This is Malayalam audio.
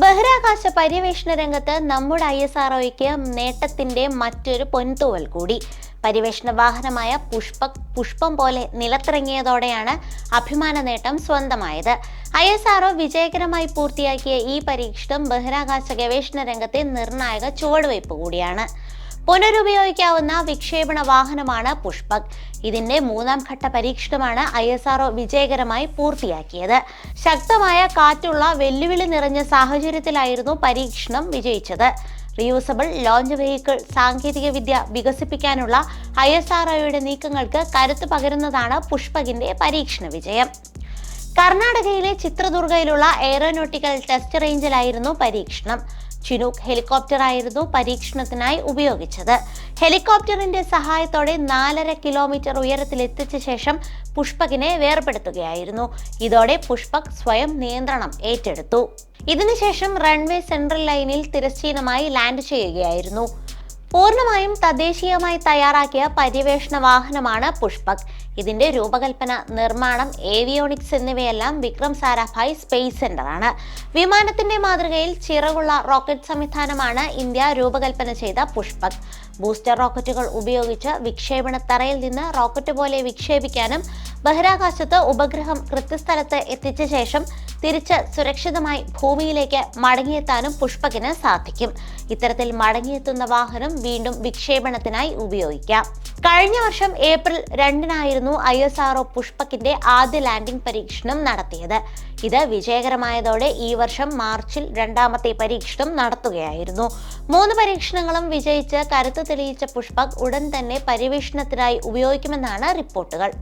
ബഹിരാകാശ പര്യവേഷണ രംഗത്ത് നമ്മുടെ ഐ എസ് ആർ നേട്ടത്തിന്റെ മറ്റൊരു പൊൻതൂവൽ കൂടി. പര്യവേഷണ വാഹനമായ പുഷ്പ പുഷ്പം പോലെ നിലത്തിറങ്ങിയതോടെയാണ് അഭിമാന നേട്ടം സ്വന്തമായത്. ഐ എസ് ആർ വിജയകരമായി പൂർത്തിയാക്കിയ ഈ പരീക്ഷണം ബഹിരാകാശ ഗവേഷണ രംഗത്തെ നിർണായക ചുവടുവയ്പ് കൂടിയാണ്. പുനരുപയോഗിക്കാവുന്ന വിക്ഷേപണ വാഹനമാണ് പുഷ്പക്. ഇതിന്റെ മൂന്നാം ഘട്ട പരീക്ഷണമാണ് ഐ എസ് ആർഒ വിജയകരമായി പൂർത്തിയാക്കിയത്. ശക്തമായ കാറ്റുള്ള വെല്ലുവിളി നിറഞ്ഞ സാഹചര്യത്തിലായിരുന്നു പരീക്ഷണം വിജയിച്ചത്. റിയൂസബിൾ ലോഞ്ച് വെഹിക്കിൾ സാങ്കേതികവിദ്യ വികസിപ്പിക്കാനുള്ള ഐ എസ് ആർ നീക്കങ്ങൾക്ക് കരുത്ത് പകരുന്നതാണ് പുഷ്പകിന്റെ പരീക്ഷണ വിജയം. കർണാടകയിലെ ചിത്രദുർഗയിലുള്ള എയറോനോട്ടിക്കൽ ടെസ്റ്റ് റേഞ്ചിലായിരുന്നു പരീക്ഷണം. ചിനൂക്ക് ഹെലികോപ്റ്റർ ആയിരുന്നു പരീക്ഷണത്തിനായി ഉപയോഗിച്ചത്. ഹെലികോപ്റ്ററിന്റെ സഹായത്തോടെ നാലര കിലോമീറ്റർ ഉയരത്തിൽ എത്തിച്ച ശേഷം പുഷ്പകിനെ വേർപെടുത്തുകയായിരുന്നു. ഇതോടെ പുഷ്പക് സ്വയം നിയന്ത്രണം ഏറ്റെടുത്തു. ഇതിനുശേഷം റൺവേ സെൻട്രൽ ലൈനിൽ തിരശ്ചീനമായി ലാൻഡ് ചെയ്യുകയായിരുന്നു. പൂർണമായും തദ്ദേശീയമായി തയ്യാറാക്കിയ പര്യവേഷണ വാഹനമാണ് പുഷ്പക്. ഇതിന്റെ രൂപകൽപ്പന നിർമ്മാണം ഏവിയോണിക്സ് എന്നിവയെല്ലാം വിക്രം സാരാഭായ് സ്പേസ് സെന്ററാണ് വിമാനത്തിന്റെ മാതൃകയിൽ ചിറകുള്ള റോക്കറ്റ് സംവിധാനമാണ് ഇന്ത്യ രൂപകൽപ്പന ചെയ്ത പുഷ്പക്. ബൂസ്റ്റർ റോക്കറ്റുകൾ ഉപയോഗിച്ച് വിക്ഷേപണ തറയിൽ നിന്ന് റോക്കറ്റ് പോലെ വിക്ഷേപിക്കാനും ബഹിരാകാശത്ത് ഉപഗ്രഹം കൃത്യസ്ഥലത്ത് എത്തിച്ച ശേഷം തിരിച്ച് സുരക്ഷിതമായി ഭൂമിയിലേക്ക് മടങ്ങിയെത്താനും പുഷ്പകിന് സാധിക്കും. ഇത്തരത്തിൽ മടങ്ങിയെത്തുന്ന വാഹനം വീണ്ടും വിക്ഷേപണത്തിനായി ഉപയോഗിക്കാം. കഴിഞ്ഞ വർഷം ഏപ്രിൽ രണ്ടിനായിരുന്നു ഐ എസ് ആർഒ പുഷ്പകിന്റെ ആദ്യ ലാൻഡിംഗ് പരീക്ഷണം നടത്തിയത്. ഇത് വിജയകരമായതോടെ ഈ വർഷം മാർച്ചിൽ രണ്ടാമത്തെ പരീക്ഷണം നടത്തുകയായിരുന്നു. മൂന്ന് പരീക്ഷണങ്ങളും വിജയിച്ച് കരുത്ത് തെളിയിച്ച പുഷ്പക് ഉടൻ തന്നെ പര്യവേഷണത്തിനായി ഉപയോഗിക്കുമെന്നാണ് റിപ്പോർട്ടുകൾ.